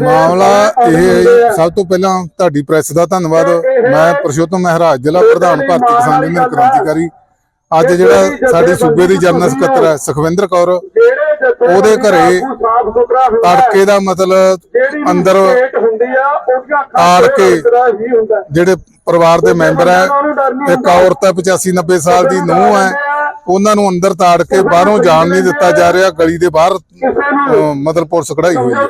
ਮਾਮਲਾ ਇਹ ਹੈ। ਜੀ, ਸਭ ਤੋਂ ਪਹਿਲਾਂ ਤੁਹਾਡੀ ਪ੍ਰੈਸ ਦਾ ਧੰਨਵਾਦ ਮੈਂ ਪਰਸ਼ੋਤਮ ਮਹਿਰਾਜ ਜ਼ਿਲ੍ਹਾ ਪ੍ਰਧਾਨ ਭਾਰਤੀ ਕਿਸਾਨ ਯੂਨੀਅਨ ਕ੍ਰਾਂਤੀਕਾਰੀ ਅੱਜ ਜਿਹੜਾ ਸਾਡੀ ਸੂਬੇ ਦੀ ਜਨਰਲ ਸਕੱਤਰ ਹੈ ਸੁਖਵਿੰਦਰ ਕੌਰ ਉਹਦੇ ਘਰੇ। ਤੜਕੇ ਦਾ ਮਤਲਬ ਅੰਦਰ state ਹੁੰਦੀ ਆ ਉਹਦੀਆਂ ਤਾੜ ਕੇ। ਜਿਹੜੇ ਪਰਿਵਾਰ ਦੇ ਮੈਂਬਰ ਹੈ ਇੱਕ ਔਰਤ ਹੈ 85 90 ਸਾਲ ਦੀ ਨੂੰਹ ਹੈ ਉਹਨਾਂ ਨੂੰ ਅੰਦਰ ਤਾੜ ਕੇ ਬਾਹਰੋਂ ਜਾਣ ਨਹੀਂ ਦਿੱਤਾ ਜਾ ਰਿਹਾ ਗਲੀ ਦੇ ਬਾਹਰ ਮਤਲਬ ਪੁਲਿਸ ਕਢਾਈ ਹੋਈ ਹੈ।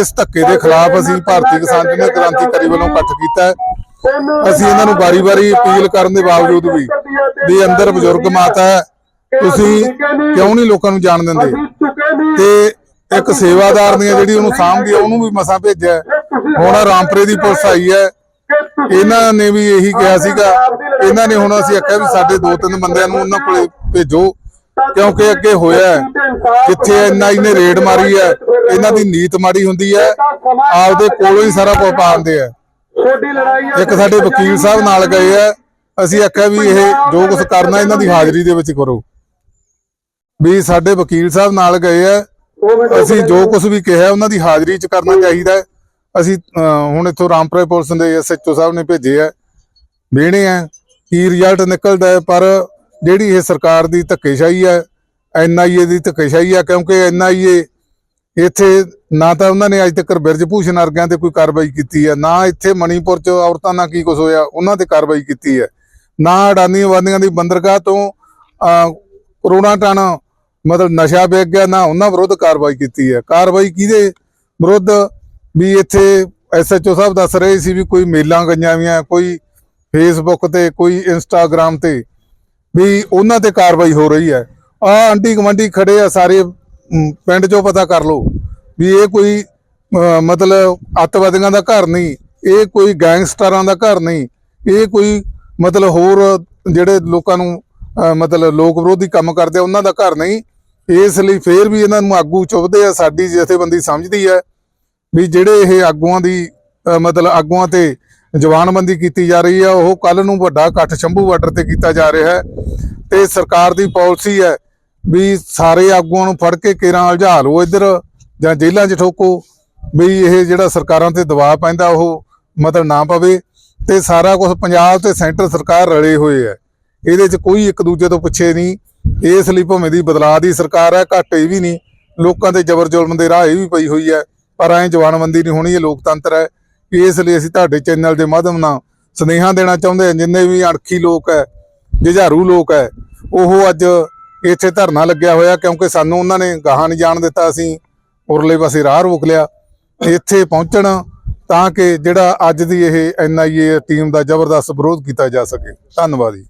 ਇਸ ਧੱਕੇ ਦੇ ਖਿਲਾਫ ਅਸੀਂ ਭਾਰਤੀ ਕਿਸਾਨ ਯੂਨੀਅਨ ਕ੍ਰਾਂਤੀਕਾਰੀ ਵੱਲੋਂ ਇਕੱਠ ਕੀਤਾ ਹੈ। ਅਸੀਂ ਇਹਨਾਂ ਨੂੰ ਵਾਰੀ-ਵਾਰੀ ਅਪੀਲ ਕਰਨ ਦੇ ਬਾਵਜੂਦ ਵੀ ਵੀ ਅੰਦਰ ਬਜ਼ੁਰਗ ਮਾਤਾ ਹੈ ਤੁਸੀਂ ਕਿਉਂ ਨਹੀਂ ਲੋਕਾਂ ਨੂੰ ਜਾਣ ਦਿੰਦੇ? ਤੇ ਇੱਕ ਸੇਵਾਦਾਰ ਨੇ ਜਿਹੜੀ ਉਹਨੂੰ ਸਾਂਭਦੀ ਆ ਉਹਨੂੰ ਵੀ ਮਸਾਂ ਭੇਜਿਆ। ਹੁਣ ਰਾਮਪੁਰੇ ਦੀ ਪੁਲਿਸ ਆਈ ਹੈ। ਇਹਨਾਂ ਨੇ ਵੀ ਇਹੀ ਕਿਹਾ ਸੀਗਾ। ਇਹਨਾਂ ਨੇ ਹੁਣ ਅਸੀਂ ਆਖਿਆ ਵੀ ਸਾਡੇ ਦੋ ਤਿੰਨ ਬੰਦਿਆਂ ਨੂੰ ਉਹਨਾਂ ਕੋਲੇ ਭੇਜੋ ਕਿਉਂਕਿ ਅੱਗੇ ਹੋਇਆ ਜਿੱਥੇ ਐਨਆਈ ਨੇ ਰੇਡ ਮਾਰੀ ਹੈ ਇਹਨਾਂ ਦੀ ਨੀਤ ਮਾੜੀ ਹੁੰਦੀ ਹੈ। ਆਪਦੇ ਕੋਲੋਂ ਹੀ ਸਾਰਾ ਕੁਝ ਪਾਉਂਦੇ ਆ ਇੱਕ ਸਾਡੇ ਵਕੀਲ ਸਾਹਿਬ ਨਾਲ ਗਏ ਆ ਅਸੀਂ ਆਖਿਆ ਵੀ ਇਹ ਜੋ ਕੁਝ ਕਰਨਾ ਇਹਨਾਂ ਦੀ ਹਾਜ਼ਰੀ ਦੇ ਵਿੱਚ ਕਰੋ। ਵੀ ਸਾਡੇ ਵਕੀਲ ਸਾਹਿਬ ਨਾਲ ਗਏ ਆ ਅਸੀਂ ਜੋ ਕੁਝ ਵੀ ਕਿਹਾ ਉਹਨਾਂ ਦੀ ਹਾਜ਼ਰੀ 'ਚ ਕਰਨਾ ਚਾਹੀਦਾ ਹੈ। ਅਸੀਂ ਹੁਣ ਇੱਥੋਂ ਰਾਮਪੁਰੇ ਪੁਲਿਸ ਦੇ ਐਸਐਚਓ ਸਾਹਿਬ ਨੇ ਭੇਜੇ ਆ। ਵੇਣੇ ਆ ਕੀ ਰਿਜ਼ਲਟ ਨਿਕਲਦਾ ਹੈ ਪਰ ਜਿਹੜੀ ਇਹ ਸਰਕਾਰ ਦੀ ਧੱਕੇਸ਼ਾਹੀ ਹੈ ਐਨਆਈਏ ਦੀ ਧੱਕੇਸ਼ਾਹੀ ਹੈ ਕਿਉਂਕਿ ਐਨਆਈਏ ਇੱਥੇ ਨਾ ਤਾਂ ਉਹਨਾਂ ਨੇ ਅੱਜ ਤੱਕ ਬਿਰਜ ਭੂਸ਼ਣ ਅਰਗਿਆਂ ਤੇ ਕੋਈ ਕਾਰਵਾਈ ਕੀਤੀ ਹੈ ਨਾ ਇੱਥੇ ਮਣੀਪੁਰ 'ਚ ਔਰਤਾਂ ਨਾਲ ਕੀ ਕੁਝ ਹੋਇਆ ਉਹਨਾਂ ਤੇ ਕਾਰਵਾਈ ਕੀਤੀ ਹੈ। ਨਾ ਅਡਾਨੀ ਵਾਦੀਆਂ ਦੀ ਬੰਦਰਗਾਹ ਤੋਂ ਅਹ, ਕਰੋਨਾ ਟਨ ਮਤਲਬ ਨਸ਼ਾ ਵੇਚ ਗਿਆ ਨਾ ਉਹਨਾਂ ਵਿਰੁੱਧ ਕਾਰਵਾਈ ਕੀਤੀ ਹੈ। ਕਾਰਵਾਈ ਕਿਹਦੇ ਵਿਰੁੱਧ? ਵੀ ਇੱਥੇ ਐਸਐਚਓ ਸਾਹਿਬ ਦੱਸ ਰਹੇ ਸੀ ਵੀ ਕੋਈ ਮੇਲਾਂ ਗਈਆਂ ਵੀਆਂ, ਕੋਈ ਫੇਸਬੁੱਕ ਤੇ, ਕੋਈ ਇੰਸਟਾਗ੍ਰam ਤੇ ਵੀ ਉਹਨਾਂ ਤੇ ਕਾਰਵਾਈ ਹੋ ਰਹੀ ਹੈ। ਆ ਆਂਟੀ ਗਵੰਡੀ ਖੜੇ ਆ ਸਾਰੇ ਪਿੰਡ ਚੋਂ ਪਤਾ ਕਰ ਲਓ ਵੀ ਇਹ ਕੋਈ ਮਤਲਬ ਅੱਤਵਾਦੀਆਂ ਦਾ ਘਰ ਨਹੀਂ, ਇਹ ਕੋਈ ਗੈਂਗਸਟਰਾਂ ਦਾ ਘਰ ਨਹੀਂ, ਇਹ ਕੋਈ ਮਤਲਬ ਹੋਰ ਜਿਹੜੇ ਲੋਕਾਂ ਨੂੰ ਮਤਲਬ ਲੋਕ ਵਿਰੋਧੀ ਕੰਮ ਕਰਦੇ ਉਹਨਾਂ ਦਾ ਘਰ ਨਹੀਂ। ਇਸ ਲਈ ਫੇਰ ਵੀ ਇਹਨਾਂ ਨੂੰ ਆਗੂ ਚੁੱਭਦੇ ਆ, ਸਾਡੀ ਜਥੇਬੰਦੀ ਸਮਝਦੀ ਹੈ ਵੀ ਜਿਹੜੇ ਇਹ ਆਗੂਆਂ ਦੀ ਮਤਲਬ ਆਗੂਆਂ ਤੇ ਜਵਾਨਬੰਦੀ ਕੀਤੀ ਜਾ ਰਹੀ ਹੈ, ਉਹ ਕੱਲ ਨੂੰ ਵੱਡਾ ਇਕੱਠ ਸ਼ੰਭੂ ਬਾਰਡਰ ਤੇ ਕੀਤਾ ਜਾ ਰਿਹਾ ਹੈ। ਤੇ ਸਰਕਾਰ ਦੀ ਪਾਲਿਸੀ ਹੈ ਵੀ ਸਾਰੇ ਆਗੂਆਂ ਨੂੰ ਫੜ ਕੇ ਕੇਰਾਂ ਉਲਝਾ ਲਓ ਇੱਧਰ ਜਾਂ ਜੇਲ੍ਹਾਂ 'ਚ ਠੋਕੋ, ਵੀ ਇਹ ਜਿਹੜਾ ਸਰਕਾਰਾਂ ਤੇ ਦਬਾਅ ਪੈਂਦਾ ਉਹ ਮਤਲਬ ਨਾ ਪਵੇ। ਤੇ ਸਾਰਾ ਕੁਝ ਪੰਜਾਬ ਤੇ ਸੈਂਟਰ ਸਰਕਾਰ ਰਲੇ ਹੋਏ ਹੈ। ਇਹਦੇ 'ਚ ਕੋਈ ਇੱਕ ਦੂਜੇ ਤੋਂ ਪਿੱਛੇ ਨਹੀਂ। ਇਸ ਲਈ ਭਾਵੇਂ ਦੀ ਬਦਲਾਅ ਦੀ ਸਰਕਾਰ ਹੈ, ਘਾਟੇ ਵੀ ਨਹੀਂ। ਲੋਕਾਂ ਤੇ ਜ਼ਬਰ ਜ਼ੁਲਮ ਦੇ ਰਾਹ ਇਹ ਵੀ ਪਈ ਹੋਈ ਹੈ। ਪਰ ਐ ਜਵਾਨਬੰਦੀ ਨਹੀਂ ਹੋਣੀ, ਇਹ ਲੋਕਤੰਤਰ ਹੈ। ਇਸ ਲਈ ਅਸੀਂ ਤੁਹਾਡੇ ਚੈਨਲ ਦੇ ਮਾਧਿਅਮ ਨਾਲ ਸੁਨੇਹਾ ਦੇਣਾ ਚਾਹੁੰਦੇ ਹਾਂ, ਜਿੰਨੇ ਵੀ ਅਣਖੀ ਲੋਕ ਹੈ, ਜੁਝਾਰੂ ਲੋਕ ਹੈ, ਉਹ ਅੱਜ ਇੱਥੇ ਧਰਨਾ ਲੱਗਿਆ ਹੋਇਆ, ਕਿਉਂਕਿ ਸਾਨੂੰ ਉਹਨਾਂ ਨੇ ਗਾਹਾਂ ਨਹੀਂ ਜਾਣ ਦਿੱਤਾ, ਅਸੀਂ ਉਰਲੇ ਪਾਸੇ ਰਾਹ ਰੋਕ ਲਿਆ। ਇੱਥੇ ਪਹੁੰਚਣ ਤਾਂ ਕਿ ਜਿਹੜਾ ਅੱਜ ਦੀ ਇਹ ਐਨਆਈਏ ਟੀਮ ਦਾ ਜ਼ਬਰਦਸਤ ਵਿਰੋਧ ਕੀਤਾ ਜਾ ਸਕੇ। ਧੰਨਵਾਦ ਜੀ।